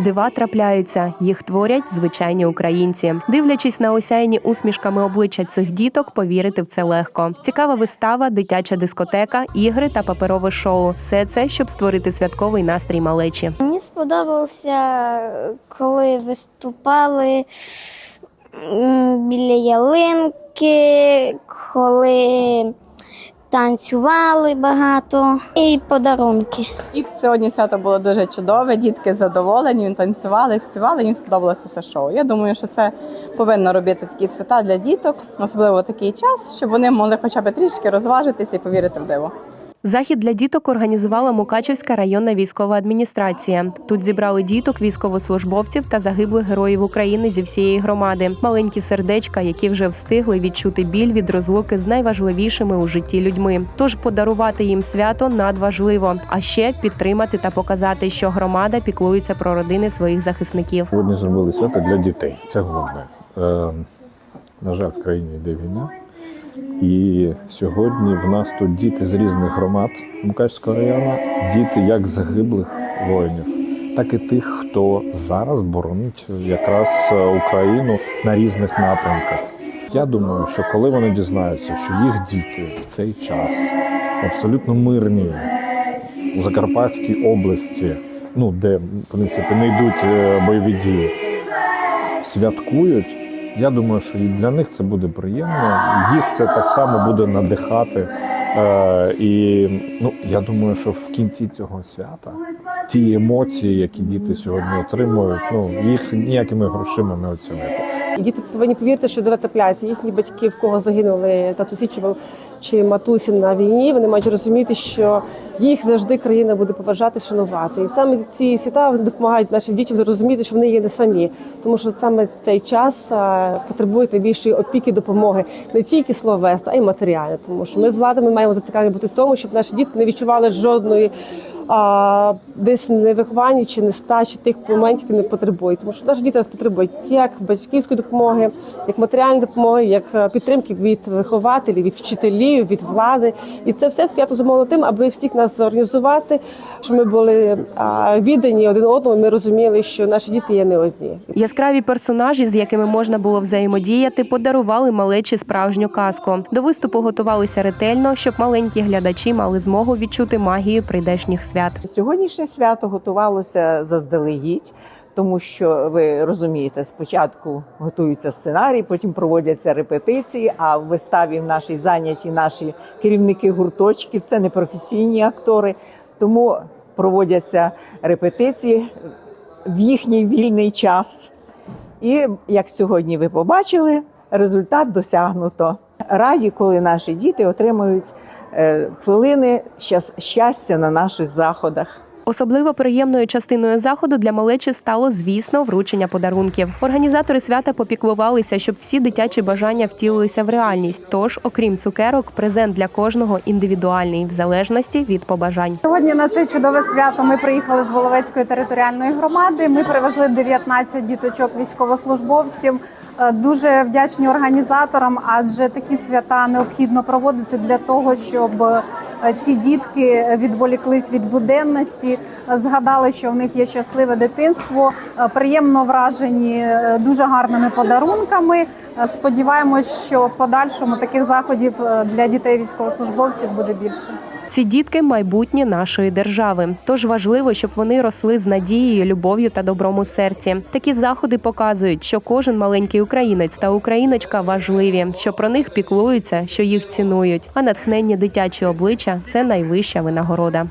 Дива трапляються, їх творять звичайні українці. Дивлячись на осяяні усмішками обличчя цих діток, повірити в це легко. Цікава вистава, дитяча дискотека, ігри та паперове шоу. Все це, щоб створити святковий настрій малечі. Мені сподобалося, коли виступали біля ялинки, коли танцювали багато і подарунки. І сьогодні свято було дуже чудове. Дітки задоволені, танцювали, співали. Їм сподобалося це шоу. Я думаю, що це повинно робити такі свята для діток, особливо в такий час, щоб вони могли хоча б трішки розважитися і повірити в диво. Захід для діток організувала Мукачевська районна військова адміністрація. Тут зібрали діток, військовослужбовців та загиблих героїв України зі всієї громади. Маленькі сердечка, які вже встигли відчути біль від розлуки з найважливішими у житті людьми. Тож подарувати їм свято надважливо, а ще підтримати та показати, що громада піклується про родини своїх захисників. Сьогодні зробили свято для дітей. Це головне. Е, на жаль, в країні йде війна. І сьогодні в нас тут діти з різних громад Мукачського району, діти як загиблих воїнів, так і тих, хто зараз боронить якраз е, Україну на різних напрямках. Я думаю, що коли вони дізнаються, що їх діти в цей час абсолютно мирні у Закарпатській області, ну де в принципі не йдуть е, бойові дії, святкують. Я думаю, що і для них це буде приємно. Їх це так само буде надихати. Е, і ну, я думаю, що в кінці цього свята ті емоції, які діти сьогодні отримують, ну їх ніякими грошима не оцінити. Діти повинні повірити, що до. Їхні батьки, в кого загинули та чи, чи матусі на війні, вони мають розуміти, що їх завжди країна буде поважати, шанувати. І саме ці свята допомагають нашим дітям зрозуміти, що вони є не самі, тому що саме цей час потребує найбільшої опіки, допомоги не тільки словесна, а й матеріально. Тому що ми влада ми маємо зацікавлені бути в тому, щоб наші діти не відчували жодної десь невиховані чи нестачі тих моментів, не потребують. Тому що наші діти нас потребують як батьківської допомоги, як матеріальної допомоги, як е, підтримки від вихователів, від вчителів, від влади. І це все свято зумовлено тим, аби всіх нас зорганізувати, щоб ми були віддані один одному. Ми розуміли, що наші діти є не одні. Яскраві персонажі, з якими можна було взаємодіяти, подарували малечі справжню казку. До виступу готувалися ретельно, щоб маленькі глядачі мали змогу відчути магію прийдешніх свят. Сьогоднішнє свято готувалося заздалегідь, тому що ви розумієте, спочатку готуються сценарії, потім проводяться репетиції. А в виставі в нашій зайняті наші керівники гурточків, це не професійні актори, тому проводяться репетиції в їхній вільний час. І як сьогодні ви побачили, результат досягнуто. Раді, коли наші діти отримують е, хвилини щастя на наших заходах. Особливо приємною частиною заходу для малечі стало, звісно, вручення подарунків. Організатори свята попіклувалися, щоб всі дитячі бажання втілилися в реальність. Тож, окрім цукерок, презент для кожного індивідуальний, в залежності від побажань. Сьогодні на це чудове свято ми приїхали з Воловецької територіальної громади. Ми привезли 19 діточок військовослужбовців. Е, Дуже вдячні організаторам, адже такі свята необхідно проводити для того, щоб е, ці дітки відволіклись від буденності, згадали, що в них є щасливе дитинство, е, приємно вражені е, дуже гарними подарунками. Е, Сподіваємось, що в подальшому таких заходів для дітей військовослужбовців буде більше. Ці дітки майбутнє нашої держави. Тож важливо, щоб вони росли з надією, любов'ю та добром у серці. Такі заходи показують, що кожен маленький українець та україночка важливі, що про них піклуються, що їх цінують. А натхненні дитячі обличчя це найвища винагорода.